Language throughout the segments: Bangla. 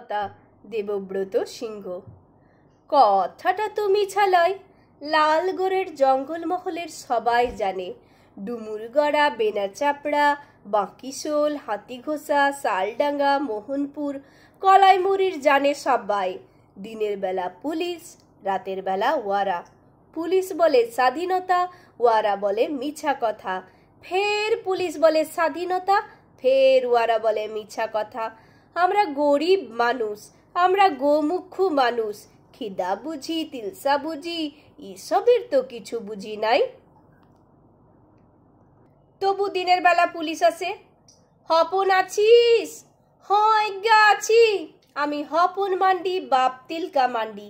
কথা দেবব্রত সিংহ। কথাটা তো মিছা লয় লালগড়ের জঙ্গলমহলের সবাই জানে। ডুমুরগড়া, বেনাচাপড়া, বাঁকিশোল, হাতিঘোষা শালডাঙ্গা মোহনপুর, কলাইমুড়ির জানে সবাই। দিনের বেলা পুলিশ, রাতের বেলা ওয়ারা। পুলিশ বলে স্বাধীনতা, ওয়ারা বলে মিছা কথা। ফের পুলিশ বলে স্বাধীনতা, ফের ওয়ারা বলে মিছা কথা। আমরা গরিব মানুষ, আমরা গোমুখু মানুষ। খিদা বুঝি, তিলসা বুঝি, এসবের তো কিছু বুঝি নাই। তবু দিনের বেলা পুলিশ আসে। হপন আছিস? হজ্ঞা আছি আমি হপন মান্ডি, বাপ তিলকা মান্ডি।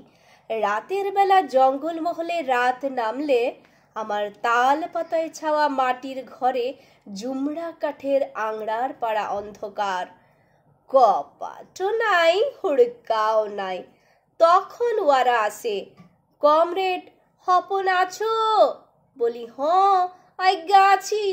রাতের বেলা জঙ্গলমহলে রাত নামলে আমার তাল পাতায় ছাওয়া মাটির ঘরে জুমড়া কাঠের আংড়ার পাড়া অন্ধকার। কপাটও নাই হুড়কাও নাই তখন ওয়ারা আসে, কমরেড, হপন আছো? বলি হ আজ্ঞা আছি।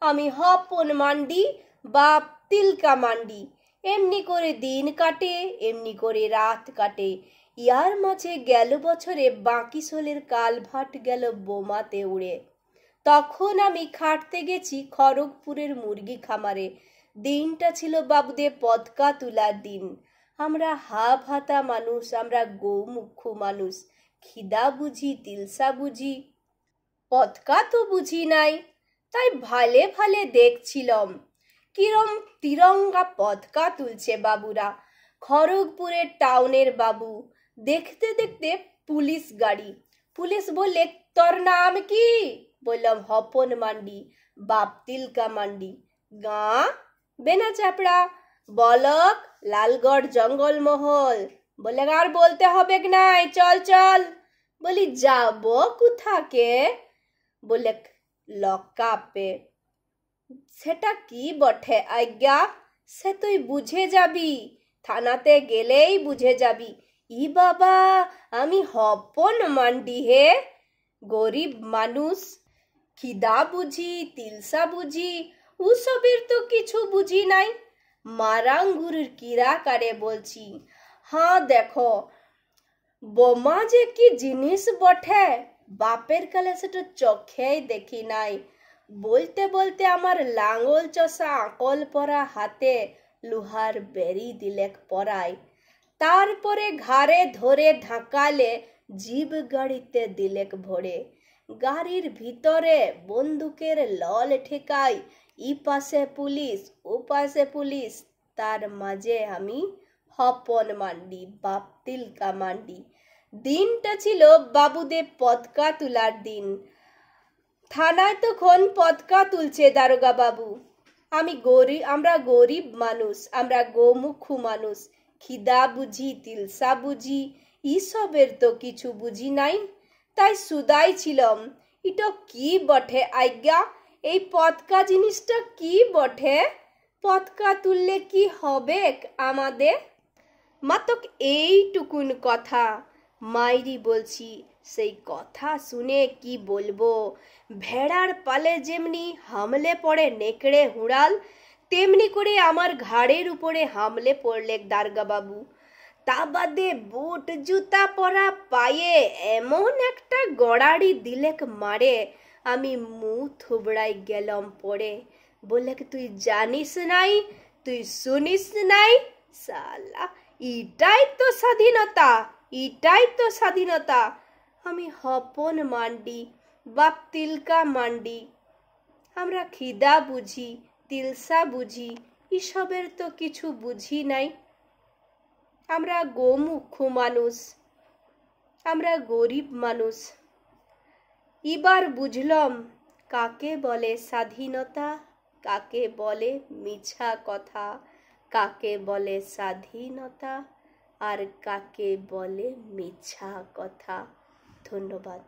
আমি হপন মান্ডি, বাপ তিলকা মান্ডি। এমনি করে দিন কাটে, এমনি করে রাত কাটে। ইয়ার মাঝে গেল বছরে বাকি সোলের কালভাট গেল বোমাতে উড়ে। তখন আমি খাটতে গেছি খড়গপুরের মুরগি খামারে। দিনটা ছিল বাবুদের পদকা তোলার দিন। আমরা হা ভাতা মানুষ, আমরা গৌমুখ্য মানুষ। খিদা বুঝি, তিলসা বুঝি। পদকা তো বুঝি নাই, তাই ভালে ভালে দেখছিলাম। কিরম তিরঙ্গা পদকা তুলছে বাবুরা। খড়গপুরের টাউনের বাবু, দেখতে দেখতে পুলিশ গাড়ি। পুলিশ বললে, তোর নাম কি? বললাম, হপন মান্ডি বাপ তিলকা মান্ডি। গাঁ? বেনা চাপড়া, বলক, লালগড় জঙ্গলমহল। বলে আর বলতে হবে নাই? চল চল। বলি, যাব কোথাকে? বলে লকাপে সেটা কি বটে? আজ্ঞা, সে তুই বুঝে যাবি। থানাতে গেলেই বুঝে যাবি। ই বাবা, আমি হপন মান্ডি হে। গরিব মানুষ, খিদা বুঝি, তিলসা বুঝি উসবের তো কিছু বুঝি নাই। মারাঙ্গুরের কিরা কারে বলছি হ্যাঁ দেখো, বোমা যে কি জিনিস বটে, বাপের কালে সেটা চোখেই দেখি নাই। বলতে বলতে আমার লাঙ্গল চষা আকল পরা হাতে লোহার বেরি দিলেক পরায়। তারপরে ঘাড়ে ধরে ঢাকালে জীব গাড়িতে দিলেক ভরে। গাড়ির ভিতরে বন্দুকের লল ঠেকাই ই পাশে পুলিশ, ও পাশে পুলিশ। তার মাঝে আমি হপন মান্ডি, বাপ তিলকা মান্ডি। দিনটা ছিল বাবুদের পদকা তোলার দিন। থানায় তখন পদকা তুলছে দারোগা বাবু। আমি গরিব আমরা গরিব মানুষ, আমরা গোমুখু মানুষ। খিদা বুঝি, তিলসা বুঝি, ইসবের তো কিছু বুঝি নাই। তাই সুদাই ছিলাম। ইটো কি বটে আজ্ঞা? এই পতকা জিনিসটা কি বটে? পতকা তুললে কি হবে আমাদের? মাতক এইটুকুন কথা। মাইরি বলছি, সেই কথা শুনে কি বলব? ভেড়ার পালে যেমনি হামলে পড়ে নেকড়ে হুড়াল, তেমনি করে আমার ঘাড়ের উপরে হামলে পড়লে দারগাবাবু। তা বাদে বুট, জুতা পরা পায়ে এমন একটা গড়াড়ি দিলেক মারে আমি মু থুবড়াই গেলাম পড়ে। বলে তুই জানিস নাই? তুই শুনিস নাই? সালা এটাই তো স্বাধীনতা এটাই তো স্বাধীনতা। আমি হপন মান্ডি, বাপ তিলকা মান্ডি। আমরা খিদা বুঝি, তিলসা বুঝি, এসবের তো কিছু বুঝি নাই। আমরা গোমুখ্য মানুষ, আমরা গরিব মানুষ। এবার বুঝলাম কাকে বলে স্বাধীনতা, কাকে বলে মিছা কথা, কাকে বলে স্বাধীনতা আর কাকে বলে মিছা কথা। ধন্যবাদ।